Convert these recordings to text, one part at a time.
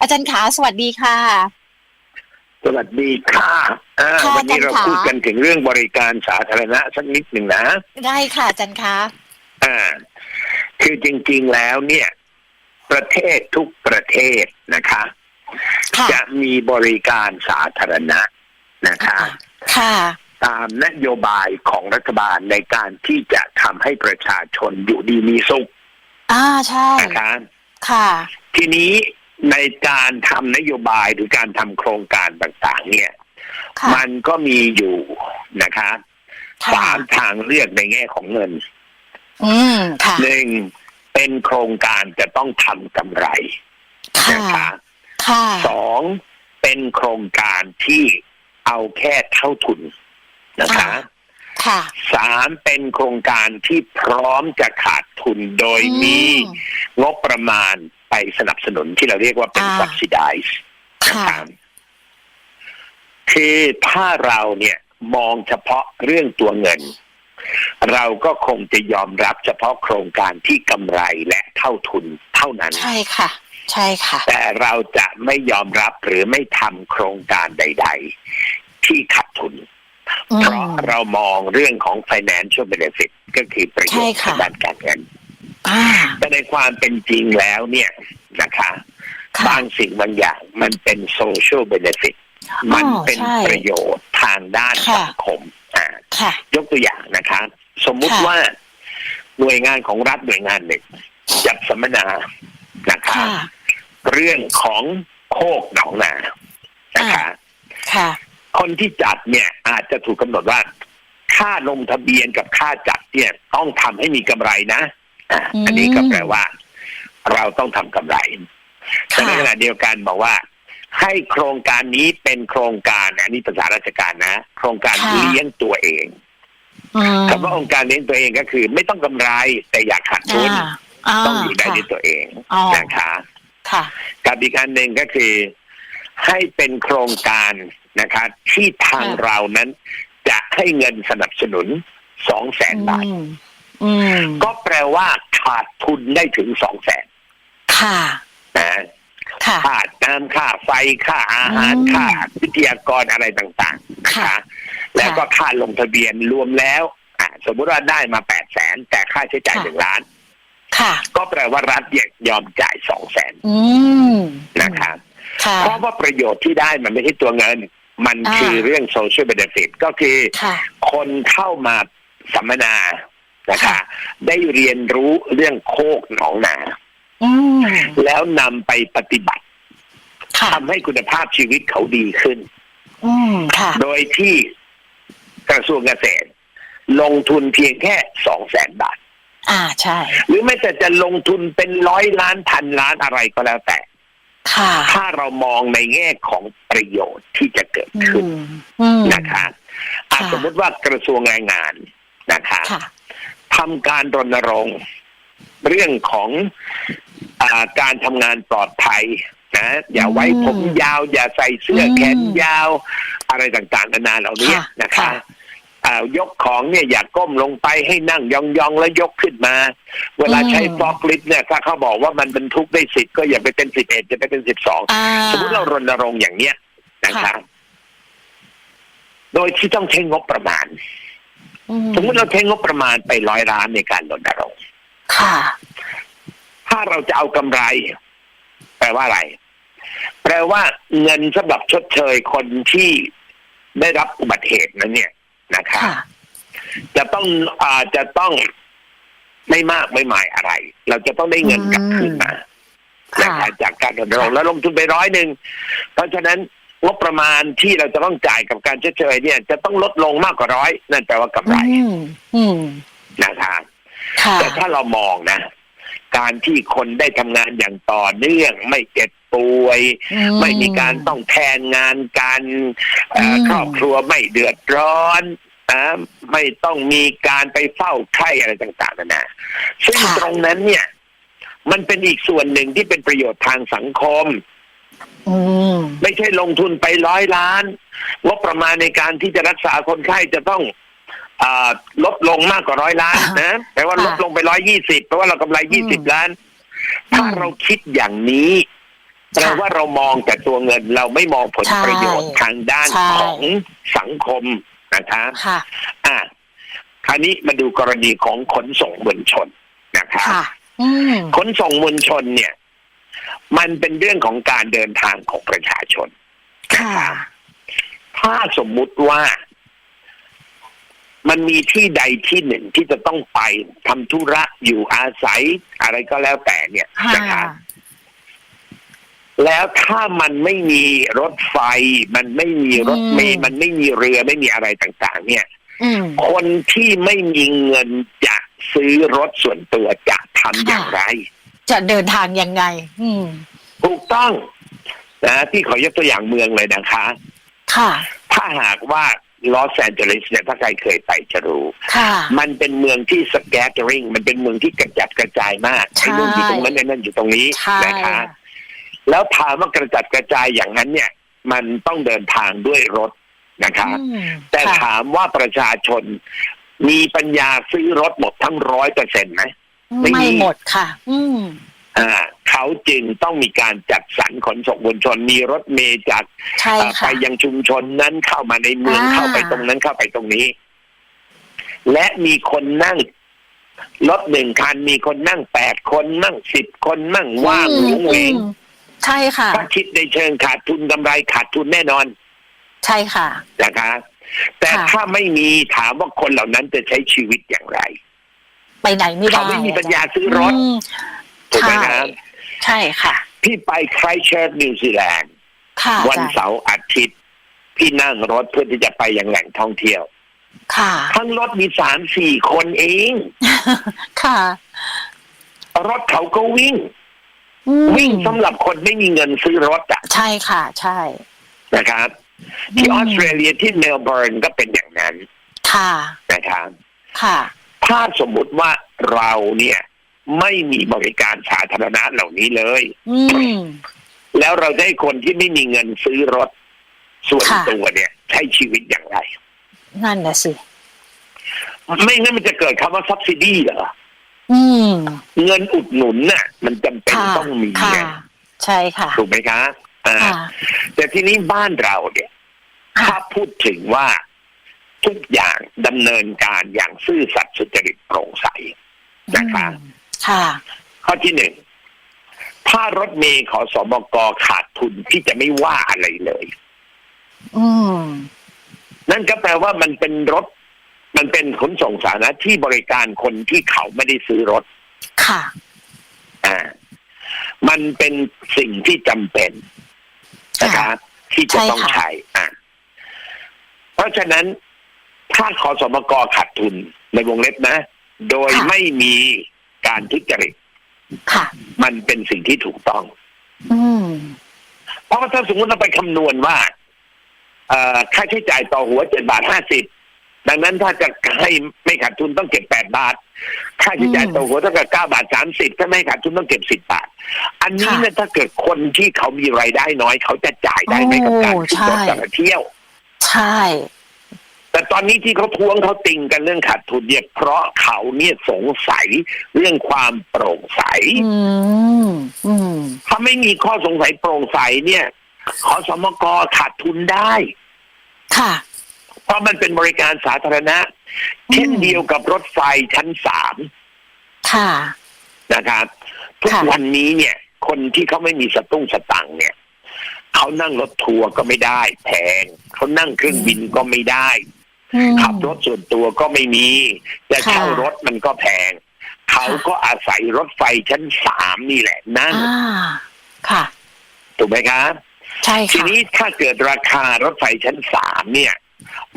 อาจารย์ขาสวัสดีค่ะ สวัสดีค่ะอ่าค่ะวันนี้เราอาจารย์ค่ะ พูดกันถึงเรื่องบริการสาธารณะสักนิดหนึ่งนะได้ค่ะอาจารย์คะอ่า คือจริงๆแล้วเนี่ย ประเทศทุกประเทศนะคะ ค่ะจะมีบริการสาธารณะนะคะ ค่ะตามนโยบายของรัฐบาลในการที่จะทำให้ประชาชนอยู่ดีมีสุขอ่าใช่นะคะ ค่ะ ทีนี้ ในการทำนโยบายหรือการทำโครงการต่างๆ เนี่ย ค่ะมันก็มีอยู่นะคะค่ะสามทางเลือกในแง่ของเงินอืมค่ะ หนึ่งเป็นโครงการจะต้องทำกำไรค่ะ นะคะค่ะสองเป็นโครงการที่เอาแค่เท่าทุนนะคะค่ะ สามเป็นโครงการที่พร้อมจะขาดทุนโดยมีอืงบประมาณ ไปสนับสนุนที่เราเรียกว่าเป็น อ่า subsidize นะค่ะครับคือถ้าเราเนี่ยมองเฉพาะเรื่องตัวเงิน เราก็คงจะยอมรับเฉพาะโครงการที่กำไรและเท่าทุนเท่านั้น ใช่ค่ะ ใช่ค่ะ แต่เราจะไม่ยอมรับหรือไม่ทำโครงการใด ๆ ที่ขาดทุน อืม เพราะเรามองเรื่องของ financial benefit ก็คือประโยชน์ใช่ค่ะทางด้านการเงินอ่า แต่ในความเป็นจริงแล้วเนี่ยนะคะค่ะบางสิ่งบางอย่างมันเป็น social benefit มันเป็นใช่ประโยชน์ทางด้านค่ะสังคมอ่าค่ะยกตัวอย่างนะคะ สมมุติค่ะว่าหน่วยงานของรัฐหน่วยงานหนึ่งจัดสัมมนานะคะค่ะเรื่องของโคกหนองนานะคะค่ะคนที่จัดเนี่ยอาจจะถูกกำหนดว่า ค่าลงทะเบียนกับค่าจัดเนี่ย ต้องทำให้มีกำไรนะ อะอืมอันนี้ก็แปลว่า เราต้องทำกำไรแต่ค่ะในขณะเดียวกันบอกว่า ให้โครงการนี้เป็นโครงการอันนี้ภาษาราชการนะ โครงการค่ะเลี้ยงตัวเองอืมคำว่าองค์การเลี้ยงตัวเองก็คือ ไม่ต้องกำไรแต่อยากขาดทุนอ่าอ่าต้องอยู่ได้ค่ะด้วยตัวเองอ๋อนะคะค่ะกับอีกอันหนึ่งก็คือ ให้เป็นโครงการนะคะ ที่ทางค่ะเรานั้น จะให้เงินสนับสนุนสองแสนบาท อืมอืมก็แปลว่าขาดทุนได้ถึงสองแสนค่ะนะค่ะ ค่าน้ำค่าไฟค่าอาหารอืม ค่าวิทยากรอะไรต่างๆนะคะค่ะแล้วก็ค่าลงทะเบียนรวมแล้วอะสมมุติว่าได้มาแปดแสนแต่ค่าใช้จ่ายค่ะหนึ่งล้าน ค่ะ ก็แปลว่ารัฐเนี่ยยอมจ่ายสองแสนอืมนะคะค่ะ เพราะว่าประโยชน์ที่ได้มันไม่ใช่ตัวเงิน มันอ่า คือเรื่องโซเชียลเบเนฟิตก็คือ ค่ะ คนเข้ามาสัมมนา นะคะค่ะได้เรียนรู้เรื่องโคกหนองนาอืมแล้วนำไปปฏิบัติค่ะทำให้คุณภาพชีวิตเขาดีขึ้นอืมค่ะโดยที่กระทรวงเกษตร ลงทุนเพียงแค่สองแสนบาท อ่าใช่ หรือไม่แต่จะลงทุนเป็นร้อยล้านพันล้านอะไรก็แล้วแต่ค่ะถ้าเรามองในแง่ของประโยชน์ที่จะเกิดอืขึ้นมอืมนะคะอะค่ะสมมติว่ากระทรวงแรงงานนะคะค่ะ ทำการรณรงค์เรื่องของอาการทำงานปลอดภัยนะอย่าไว้อืมผมยาว อย่าใส่เสื้ออมแขนยาว อะไรต่างๆนานาเหล่านี้ค่ะนะคะค่ะอ่ายกของเนี่ยอย่าก้มลงไปให้นั่งยองๆแล้วยกขึ้นมา เวลาใช้อืมฟอกลิฟต์เนี่ยถ้าเขาบอกว่ามันบรรทุกได้สิบก็อย่าไปเป็นสิบเอ็ดจะไปเป็นสิบสองอ่า สมมติเรารณรงค์อย่างเนี้ยนะคะ ค่ะ โดยที่ต้องใช้งบประมาณอื สมมติเราใช้งบประมาณไปร้อยล้านในการรณรงค์ค่ะ ถ้าเราจะเอากำไร แปลว่าอะไร แปลว่าเงินสำหรับชดเชยคนที่ได้รับอุบัติเหตุนั้นเนี่ยนะคะค่ะจะต้องอาจะต้องไม่มากไม่หมายอะไร เราจะต้องได้เงินกลับคืนมาค่ะนะคะจากการรณรงค์แล้วลงทุนไปร้อยหนึ่งเพราะฉะนั้น งบประมาณที่เราจะต้องจ่ายกับการชดเชยเนี่ย จะต้องลดลงมากกว่าร้อยนั่นแปลว่ากำไรอืมอืมนะคะค่ะแต่ถ้าเรามองนะ การที่คนได้ทำงานอย่างต่อเนื่อง ไม่เจ็บป่วย ไม่มีการต้องแทนงานการเอ่ออมครอบครัวไม่เดือดร้อนนะไม่ต้องมีการไปเฝ้าไข้อะไรต่างๆนานาซึ่งค่ะตรงนั้นเนี่ย มันเป็นอีกส่วนหนึ่งที่เป็นประโยชน์ทางสังคมอืม ไม่ใช่ลงทุนไปร้อยล้านงบประมาณในการที่จะรักษาคนไข้จะต้องอาลดลงมากกว่าร้อยล้านอ่านะแปลว่าค่ะลดลงไปร้อยยี่สิบแปลว่าเรากำไรอืยี่สิบมล้าน ถ้าอืมเราคิดอย่างนี้แปลว่าเรามองแต่ตัวเงินเราไม่มองผลใช่ประโยชน์ทางด้านใช่ของสังคมนะคะค่ะอะคราวนี้มาดูกรณีของขนส่งมวลชนนะคะค่ะอืมขนส่งมวลชนเนี่ย มันเป็นเรื่องของการเดินทางของประชาชนค่ะถ้าสมมุติว่า มันมีที่ใดที่หนึ่งที่จะต้องไปทำธุระอยู่อาศัยอะไรก็แล้วแต่เนี่ยค่ะนะครับแล้วถ้ามันไม่มีรถไฟ มันไม่มีรถเมล์มันไม่มีเรือไม่มีอะไรต่าง ๆ เนี่ยอืมคนที่ไม่มีเงินจะซื้อรถส่วนตัวจะทำอย่างไร จะเดินทางยังไง อืม ถูกต้องนะที่ขอยกตัวอย่างเมืองเลยนะคะ ค่ะ ถ้าหากว่าลอสแอนเจลิสเนี่ยถ้าใครเคยไปจะรู้ ค่ะ มันเป็นเมืองที่สแกตเตอริงมันเป็นเมืองที่กระจัดกระจายมากใช่ไอ้นู่นอยู่ตรงนั้นไอ้นั่นอยู่ตรงนี้ใช่นะคะ แล้วถามว่ากระจัดกระจายอย่างนั้นเนี่ย มันต้องเดินทางด้วยรถนะคะ อืมแต่ค่ะ ถามว่าประชาชนมีปัญญาซื้อรถหมดทั้งร้อยเปอร์เซ็นต์ไหม ไม่มีไม่หมดค่ะ อืมอ่าเขาจึงต้องมีการจัดสรรขนส่งมวลชนมีรถเมล์จากใช่เอ่อไปค่ะยังชุมชนนั้นเข้ามาในเมืองอ่า เข้าไปตรงนั้นเข้าไปตรงนี้ และมีคนนั่งรถหนึ่งคันมีคนนั่งแปดคนนั่งสิบคนนั่งว่างอืหมวงเหวงอืมใช่ค่ะ ถ้าคิดในเชิงขาดทุนกำไรขาดทุนแน่นอนใช่ค่ะ นะคะ แต่ค่ะ ถ้าไม่มีถามว่าคนเหล่านั้นจะใช้ชีวิตอย่างไร ไปไหนไม่ได้เขาไม่มีปัญญาซื้อรถอืมถูกไหมใช่นะใช่ค่ะ พี่ไปไครเชิร์นิวซีแลนด์ค่ะวันอาจารย์เสาร์อาทิตย์ พี่นั่งรถเพื่อที่จะไปยังแหล่งท่องเที่ยว ค่ะ ทั้งรถมีสามสี่คนเอง ค่ะรถเขาก็วิ่ง อืมวิ่งสำหรับคนไม่มีเงินซื้อรถอะใช่ค่ะ ใช่ นะครับ ที่อือมอสเตรเลียที่เมลเบิร์นก็เป็นอย่างนั้นค่ะ นะครับ ค่ะ ถ้าสมมุติว่าเราเนี่ย ไม่มีบริการสาธารณะเหล่านี้เลย อืม แล้วเราได้คนที่ไม่มีเงินซื้อรถส่วนค่ะ ตัวเนี่ย ใช้ชีวิตอย่างไร นั่นน่ะสิ ไม่งั้นมันจะเกิดคำว่า subsidy เหรอ อืม เงินอุดหนุนน่ะ มันจำเป็นค่ะ ต้องมีค่ะ ไงใช่ค่ะ ถูกไหมคะอ่า ค่ะ แต่ทีนี้บ้านเราเนี่ย ค่ะ ถ้าพูดถึงว่า ทุกอย่างดำเนินการอย่างซื่อสัตย์สุจริตโปร่งใสนะคะอืมค่ะข้อที่หนึ่งถ้ารถเมย์ขอสมกขาดทุนที่จะไม่ว่าอะไรเลยอืมนั่นก็แปลว่ามันเป็นรถ มันเป็นขนส่งสาธารณะที่บริการคนที่เขาไม่ได้ซื้อรถ ค่ะ อ่า มันเป็นสิ่งที่จำเป็นนะครับที่จะต้องใช่ค่ะใช้อ่าเพราะฉะนั้น ถ้าขอสมกขาดทุนในวงเล็บนะ โดยไม่มีการทุจริตค่ะมันเป็นสิ่งที่ถูกต้องอืมเพราะว่าถ้าสมมติเราไปคำนวณว่าเอ่อค่าใช้จ่ายต่อหัวเจ็ดบาทห้าสิบดังนั้นถ้าจะให้ไม่ขาดทุนต้องเก็บแปดบาท ค่าใช้จ่ายต่อหัวเท่ากับเก้าบาทสามสิบถ้าไม่ขาดทุนต้องเก็บสิบบาท อันนี้ค่ะเนี่ยถ้าเกิดคนที่เขามีรายได้น้อย เขาจะจ่ายได้ไหมกับการโอ้ขึ้นรถใช่แต่ละเที่ยว ใช่ แต่ตอนนี้ที่เขาทวงเขาติงกันเรื่องขาดทุนเนี่ยเพราะเขาเนี่ยสงสัยเรื่องความโปร่งใสอืมอืมถ้าไม่มีข้อสงสัยโปร่งใสเนี่ยขอสมกขาดทุนได้ ค่ะ เพราะมันเป็นบริการสาธารณะ เช่นเดียวกับรถไฟชั้นสามค่ะนะครับทุกค่ะวันนี้เนี่ย คนที่เขาไม่มีสตุ้งสตังค์เนี่ยเขานั่งรถทัวร์ก็ไม่ได้ แพงเขานั่งเครื่องบินก็ไม่ได้อืม ขับรถส่วนตัวก็ไม่มีจะเช่าค่ะรถมันก็แพง เขาก็อาศัยรถไฟชั้นสามนี่แหละนั่งอ่าค่ะ ถูกไหมครับใช่ทีค่ะนี้ถ้าเกิดราคารถไฟชั้นสามเนี่ย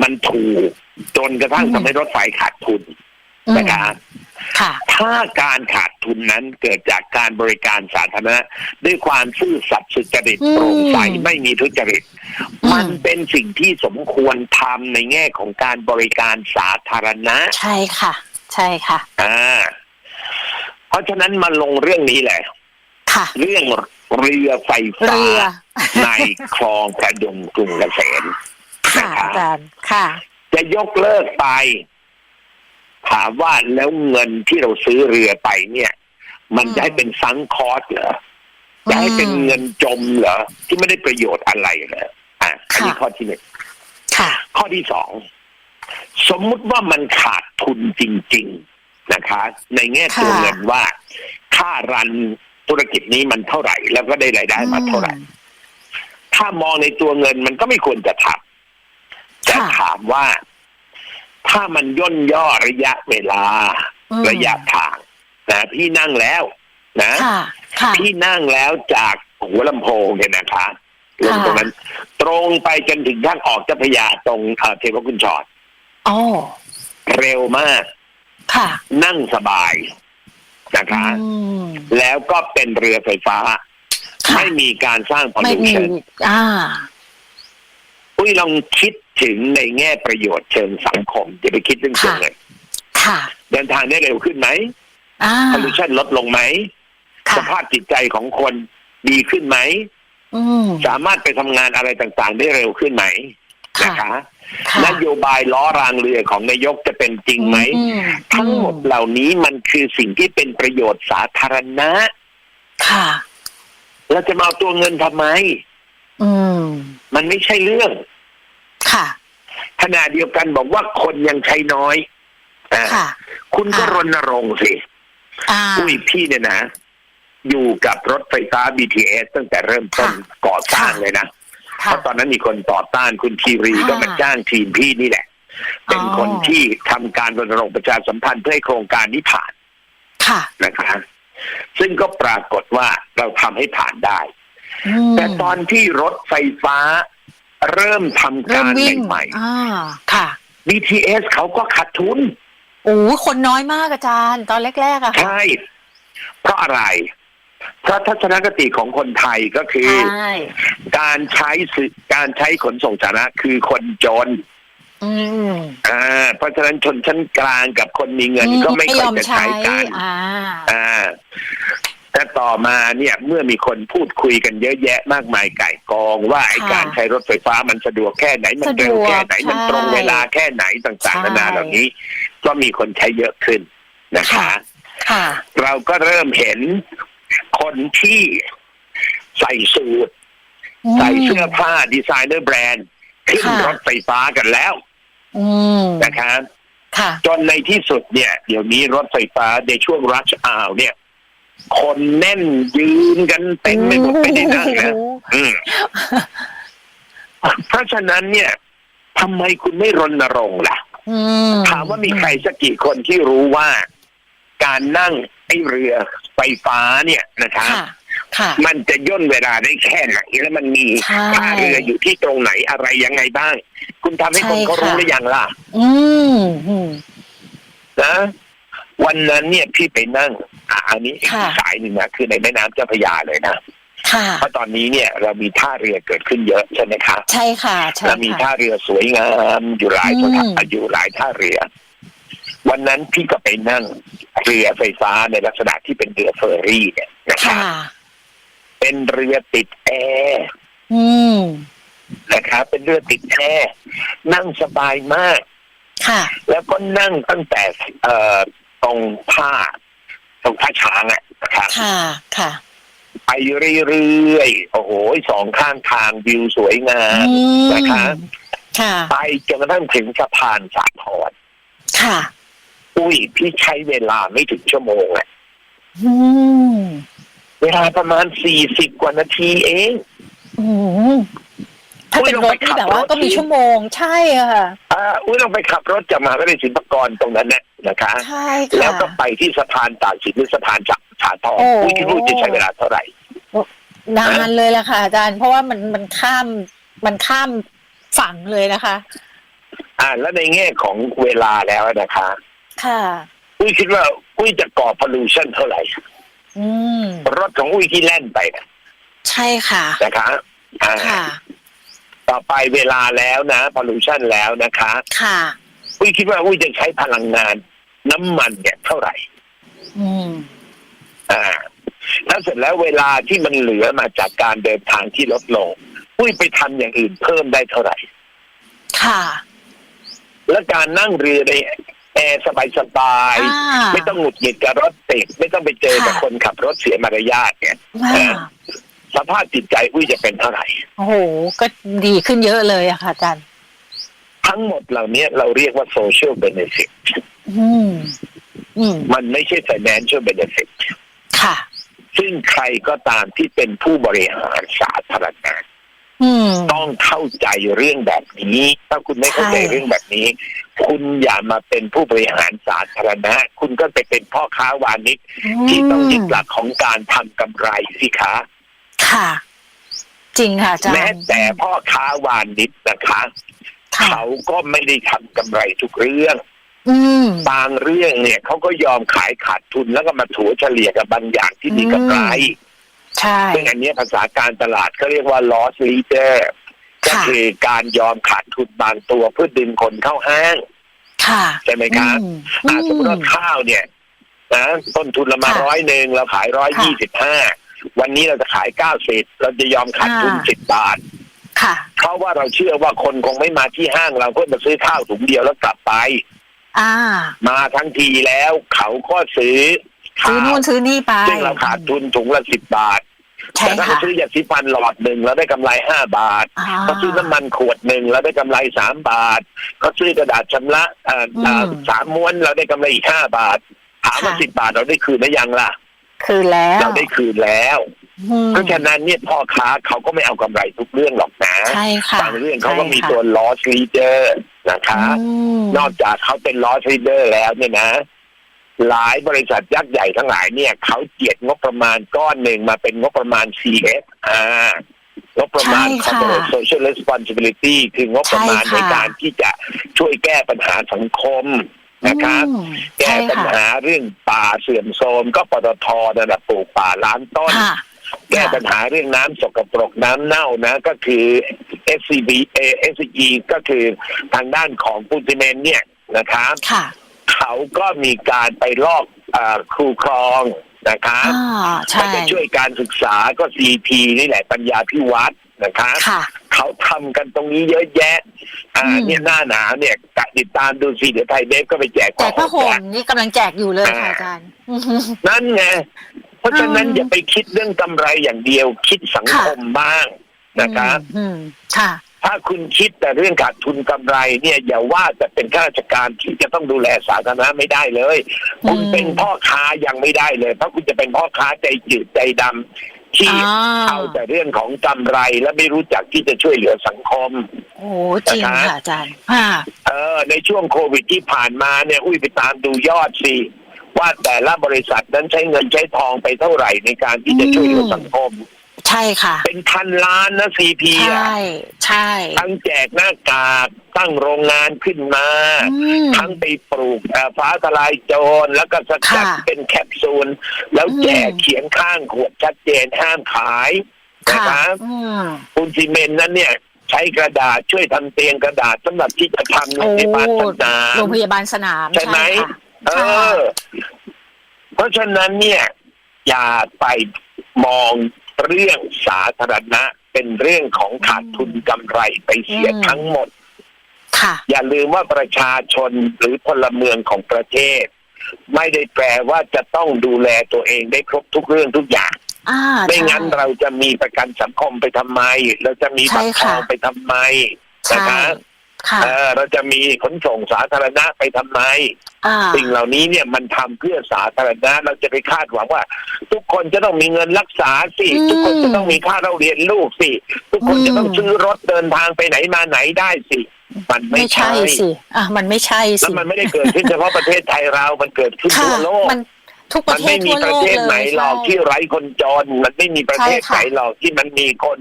มันถูกจนกระทั่งอืมทำให้รถไฟขาดทุนอืมนะครับค่ะถ้าการขาดทุนนั้นเกิดจากการบริการสาธารณะด้วยความซื่อสัตย์สุจริตอืมโปร่งใสไม่มีทุจริตอื มมันเป็นสิ่งที่สมควรทำในแง่ของการบริการสาธารณะ ใช่ค่ะ ใช่ค่ะอ่าเพราะฉะนั้นมาลงเรื่องนี้แหละค่ะ เรื่องเรือไฟฟ้าเรือในคลองประดุงกรุงเกษมค่ะอาจารย์ค่ะ จะยกเลิกไป ถามว่าแล้วเงินที่เราซื้อเรือไปเนี่ย มันอืมจะให้เป็นซังคอร์สเหรอจะให้เป็นเงินจมเหรอที่ไม่ได้ประโยชน์อะไรเหรอ อะอันนี้ค่ะข้อที่หนึ่งค่ะข้อที่สองสมมุติว่ามันขาดทุนจริง ๆนะคะ ในแง่ตัวค่ะเงินว่า ค่ารันธุรกิจนี้มันเท่าไหร่ แล้วก็ได้รายได้มาเท่าไหร่ ถ้ามองในตัวเงินมันก็ไม่ควรจะทำแต่ค่ะถามว่าถ้ามันย่นย่อระยะเวลาอืมระยะทางนะพี่นั่งแล้วนะค่ะค่ะพี่นั่งแล้วจากหัวลำโพงเนี่ยนะคะ ลงค่ะตรงนั้น ตรงไปจนถึงทางออกเจ้าพระยาตรงเอ่อเทพคุณชอดโอ้เร็วมาก ค่ะ นั่งสบายนะคะอืมแล้วก็เป็นเรือไฟฟ้าค่ะไม่มีการสร้างพอไม่ลูมีชันอ่าอุ้ยลองคิดถึงในแง่ประโยชน์เชิงสังคมอย่าไปคิดเรื่องตัวค่ะเงินค่ะ เดินทางได้เร็วขึ้นไหมอ่าพอลูชันลดลงไหมค่ะสภาพจิตใจของคนดีขึ้นไหม อืมสามารถไปทำงานอะไรต่างๆ ได้เร็วขึ้นไหมค่ะนะคะ ค่ะนโยบายล้อรางเรือของนายกจะเป็นจริงไหม อืทั้งหมดเหล่านี้มันคือสิ่งที่เป็นประโยชน์สาธารณะ ค่ะ เราจะมาเอาตัวเงินทำไม อืม มันไม่ใช่เรื่อง ค่ะ ขณะเดียวกันบอกว่าคนยังใช้น้อยอ่าค่ะ คุณก็ค่ะ รณรงค์สิ อ่า อุ้ยพี่เนี่ยนะ อยู่กับรถไฟฟ้า BTS ตั้งแต่เริ่มต้นค่ะก่อสร้างค่ะเลยนะเพค่ะราะตอนนั้นมีคนต่อต้านคุณทีรีค่ะก็มาจ้างทีมพี่นี่แหละ เป็นอ๋อคนที่ทำการรณรงค์ประชาสัมพันธ์เพื่อให้โครงการนี้ผ่านค่ะนะคะซึ่งก็ปรากฏว่าเราทำให้ผ่านได้อืมแต่ตอนที่รถไฟฟ้าเริ่มทำเริ่กามรวิ่งใหม่อ่าค่ะๆ BTS เขาก็ขาดทุนโอ้คนน้อยมากอาจารย์ ตอนแรกๆอะค่ะใช่ เพราะอะไร เพราะทัศนคติของคนไทยก็คือ ใช่การใช้สื่อการใช้ขนส่งสาธารณะคือคนจนอืมอ่าเพราะฉะนั้นชนชั้นกลางกับคนมีเงินก็ไม่ยค่ออยมจะใช้ใช้กัน อ่า อ่าแต่ต่อมาเนี่ยเมื่อมีคนพูดคุยกันเยอะแยะมากมายไก่กอง ว่าไอ้ค่ะการใช้รถไฟฟ้ามันสะดวกแค่ไหนมันเร็วแค่ไหนสะดวกมันตรงใช่เวลาแค่ไหนต่างๆใช่ นานาเหล่านี้ ก็มีคนใช้เยอะขึ้นนะคะ ค่ะค่ะเราก็เริ่มเห็น คนที่ใส่สูทใส่เสื้อผ้าดีไซเนอร์แบรนด์ขึ้นค่ะรถไฟฟ้ากันแล้วอืมนะคะค่ะจนในที่สุดเนี่ย เดี๋ยวนี้รถไฟฟ้าในช่วงรัชอาวเนี่ย คนแน่นยืนกันเต็มไม่หมดไม่ได้นั่งนะอืมเพราะฉะนั้นเนี่ยทำไมคุณไม่รณรงค์ล่ะอืมถามว่ามีใครสักกี่คนที่รู้ว่า การนั่งไอ้เรือ ไฟฟ้าเนี่ยนะคะค่ะค่ะมันจะย่นเวลาได้แค่ไหนแล้วมันมีใช่ท่าเรืออยู่ที่ตรงไหนอะไรยังไงบ้าง คุณทำให้คนใช่เขารู้ค่ะหรือยังล่ะอืมอืมนะวันนั้นเนี่ยพี่ไปนั่งอะอันนี้อีกค่ะสายหนึ่งนะคือในแม่น้ำเจ้าพระยาเลยนะค่ะเพราะตอนนี้เนี่ยเรามีท่าเรือเกิดขึ้นเยอะใช่ไหมครับใช่ค่ะใช่เรามีค่ะท่าเรือสวยงามอยู่หลายอืมสถานอยู่หลายท่าเรือ วันนั้นพี่ก็ไปนั่งเรือไฟฟ้าในลักษณะที่เป็นเรือเฟอร์รี่เนี่ยนะครับค่ะเป็นเรือติดแอร์อืมนะครับเป็นเรือติดแอร์นั่งสบายมาก ค่ะ แล้วก็นั่งตั้งแต่เอ่อตรงผ้า ตรงท่าช้างอะนะครับค่ะค่ะ ไปเรื่อยๆโอ้โหสองข้างทางวิวสวยงามอืมนะคะค่ะไปจนกระทั่งถึงสะพานสาทรค่ะ อุ้ยพี่ใช้เวลาไม่ถึงชั่วโมงอะอืมเวลาประมาณสี่สิบกว่านาทีเองอืมถ้าเป็นรถนี่แบบว่าก็มีชั่วโมงใช่ค่ะอ่าอุ้ยลองไปขับรถจากมหาวิทยาลัยศิลปากรตรงนั้นนะนะคะ ใช่ค่ะ แล้วก็ไปที่สะพานตากสินหรือสะพานจักรสาทรโอ้ อุ้ยคิดว่าจะใช้เวลาเท่าไหร่ นานเลยล่ะค่ะอาจารย์เพราะว่ามันมันข้ามมันข้ามฝั่งเลยนะคะ อ่า แล้วในแง่ของเวลาแล้วนะคะ ค่ะ อุ้ยคิดว่า อุ้ยจะก่อพลูชันเท่าไหร่ อืม รถของอุ้ยที่แล่นไปนะใช่ค่ะนะคะอ่าค่ะ ต่อไปเวลาแล้วนะพลูชันแล้วนะคะ ค่ะ อุ้ยคิดว่าอุ้ยจะใช้พลังงานน้ำมันเนี่ยเท่าไหร่ อืม อ่าแล้วเสร็จแล้วเวลาที่มันเหลือมาจากการเดินทางที่ลดลงอุ้ยไปทำอย่างอื่นเพิ่มได้เท่าไหร่ ค่ะ และการนั่งเรือใน แอร์สบายอ่าๆไม่ต้องหงุดหงิดกับรถติดไม่ต้องไปเจอกับค่ะ คนขับรถเสียมารยาทเนี่ยอ่าสภาพจิตใจอุ้ยจะเป็นเท่าไหร่ โอ้โห ก็ดีขึ้นเยอะเลยอะค่ะอาจารย์ ทั้งหมดเหล่านี้เราเรียกว่า social benefit อืม อืม มันไม่ใช่ financial benefit ค่ะ ซึ่งใครก็ตามที่เป็นผู้บริหารสาธารณะอืม ต้องเข้าใจเรื่องแบบนี้ ถ้าคุณไม่เข้าใจใช่เรื่องแบบนี้ คุณอย่ามาเป็นผู้บริหารสาธารณะ คุณก็ไปเป็นพ่อค้าวานิชที่ต้องยึดหลักของการทำกำไรสิคะค่ะ จริงค่ะอาจารย์แม้แต่พ่อค้าวานิชนะคะค่ะเขาก็ไม่ได้ทำกำไรทุกเรื่องอืมบางเรื่องเนี่ยเขาก็ยอมขายขาดทุนแล้วก็มาถัวเฉลี่ยกับบางอย่างที่มีกำไร ใช่ซึ่งอันเนี้ยภาษาการตลาดเขาเรียกว่า loss leader ก็ค่ะคือการยอมขาดทุนบางตัวเพื่อดึงคนเข้าห้างค่ะใช่ไหมครับอืมอ่าสมมติว่าข้าวเนี่ยนะต้นทุนเรามาค่ะร้อยหนึ่งเราขายร้อยยี่สิบห้าวันนี้เราจะขายเก้าสิบเราจะยอมขาดทุนอ่าสิบบาทค่ะเพราะว่าเราเชื่อว่าคนคงไม่มาที่ห้างเราเพื่อมาซื้อข้าวถุงเดียวแล้วกลับไปอ่ามาทั้งทีแล้วเขาก็ซื้อ ซื้อข้าวนู่นซื้อนี่ไป ซึ่งเราขาดทุนถุงละสิบบาทใช่แต่ถ้าค่ะเราซื้อยาสีฟันหลอดหนึ่งเราได้กำไรห้าบาทอ่าเขาซื้อน้ำมันขวดหนึ่งเราได้กำไรสามบาทเขาซื้อกระดาษชำระเอ่อเอ่ออืมสามม้วนเราได้กำไรอีกห้าบาท ถามว่าค่ะสิบบาทเราได้คืนหรือยังล่ะ คือแล้ว เราได้คืนแล้วอืมเพราะฉะนั้นเนี่ยพ่อค้าเขาก็ไม่เอากำไรทุกเรื่องหรอกนะใช่ค่ะบางเรื่องเขาก็มีใช่ค่ะตัว loss leader นะคะอืมนอกจากเขาเป็น loss leader แล้วเนี่ยนะ หลายบริษัทยักษ์ใหญ่ทั้งหลายเนี่ยเขาเจียดงบประมาณก้อนหนึ่งมาเป็นงบประมาณ CSR งบประมาณใช่ค่ะ corporate social responsibility คืองบประมาณใช่ในค่ะการที่จะช่วยแก้ปัญหาสังคมนะครับอืมแก้ใช่ปัญค่ะหาเรื่องป่าเสื่อมโทรมก็ปตทนั่นแหละปลูกป่าล้านต้นค่ะแก้ปัญหาเรื่องน้ำสกปรกน้ำเน่านะ ก็คือ SCB เอ SCG ก็คือทางด้านของปูนซีเมนต์เนี่ยนะครับค่ะ เขาก็มีการไปลอกเออครูครองนะครับอ่าก็ใช่จะช่วยการศึกษาก็ CP นี่แหละปัญญาพิวัตรนะครับค่ะเขาทำกันตรงนี้เยอะแยะ อ่าอืมเนี่ยหน้าหนาวเนี่ยกะติดตามดูสิเดี๋ยวไทยเบฟก็ไปแจกแจกผ้าห่มแจกนี่กำลังแจกอยู่เลยค่ะอาจารย์อืมนั่นไงเพราะฉะนั้นอืมอย่าไปคิดเรื่องกำไรอย่างเดียวคิดสังคมบ้างนะครับอืมค่ะ ถ้าคุณคิดแต่เรื่องขาดทุนกำไรเนี่ยอย่าว่าแต่เป็นข้าราชการที่จะต้องดูแลสาธารณะไม่ได้เลย คุณอืมเป็นพ่อค้ายังไม่ได้เลย เพราะคุณจะเป็นพ่อค้าใจจืดใจดำที่อ่าเอาแต่เรื่องของกำไรและไม่รู้จักที่จะช่วยเหลือสังคม โอ้จริงค่ะอาจารย์ค่ะเออ ในช่วงโควิดที่ผ่านมาเนี่ย อุ้ยไปตามดูยอดสิว่าแต่ละบริษัทนั้นใช้เงินใช้ทองไปเท่าไหร่ในการที่จะช่วยเหลือสังคม ใช่ค่ะ เป็นพันล้านนะซีพีใช่ใช่ ทั้งแจกหน้ากากตั้งโรงงานขึ้นมา อืมทั้งไปปลูกเอ่อฟ้าทลายโจรแล้วก็สกัดค่ะเป็นแคปซูล แล้วแจกอืม เขียนข้างขวดชัดเจนห้ามขายนะค่ะครับอืมปูนซีเมนต์นั้นเนี่ย ใช้กระดาษช่วยทำเตียงกระดาษสำหรับที่จะทำโรงพยาบาลสนามโรงพยาบาลสนามใช่ไหมค่ะเออเพราะฉะนั้นเนี่ย อย่าไปมอง เรื่องสาธารณะเป็นเรื่องของขาดทุนกำไรไปเสียทั้งหมดค่ะอย่าลืมว่าประชาชนหรือพลเมืองของประเทศ ไม่ได้แปลว่าจะต้องดูแลตัวเองได้ครบทุกเรื่องทุกอย่างอ่าไม่งั้นใช่เราจะมีประกันสังคมไปทำไม เราจะมีบัตรใช่ทค่ะองไปทำไมใช่นะคะค่ะเออเราจะมีขนส่งสาธารณะไปทำไมอ่า สิ่งเหล่านี้เนี่ยมันทำเพื่อสาธารณะเราจะไปคาดหวังว่า ทุกคนจะต้องมีเงินรักษาสิอืมทุกคนจะต้องมีค่าเราเรียนลูกสิทุกคนอืมจะต้องซื้อรถเดินทางไปไหนมาไหนได้สิมันไม่ไม่ใช่ใช่สิอะมันไม่ใช่แล้สิวมันไม่ได้เกิดขึ้นเฉพาะประเทศไทยเรา มันเกิดขึ้นค่ะทั่วโลกมันทุกปมัระนเทไม่ศมีทั่วประโลกเทศเลไหนยหรอกใช่ที่ไร้คนจน มันไม่มีประเทศใช่ค่ะไหนหรอกที่มันมีคน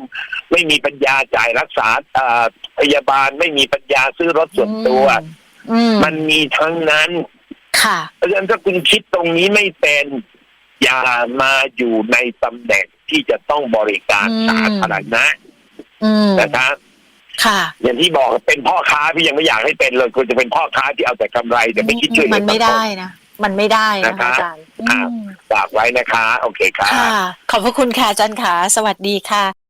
ไม่มีปัญญาจ่ายรักษาเอ่อพยาบาลไม่มีปัญญาซื้อรถส่วนตัว อืมมันมีทั้งนั้นค่ะ เพราะฉะนั้นถ้าคุณคิดตรงนี้ไม่เป็นอย่ามาอยู่ในตำแหน่งที่จะต้องบริการอืม สาธารณะอืมนะครับค่ะ อย่างที่บอกเป็นพ่อค้าพี่ยังไม่อยากให้เป็นเลยควรจะเป็นพ่อค้าที่เอาแต่กำไรแต่ไม่คิดช่วยเหลืมัอนไม่สังค ได้นะ มันไม่ได้นะนะคะคะอาจารย์อ่าอืมฝากไว้นะคะ โอเคครับ ค่ะ ขอบพระคุณค่ะอาจารย์ค่ะ สวัสดีค่ะ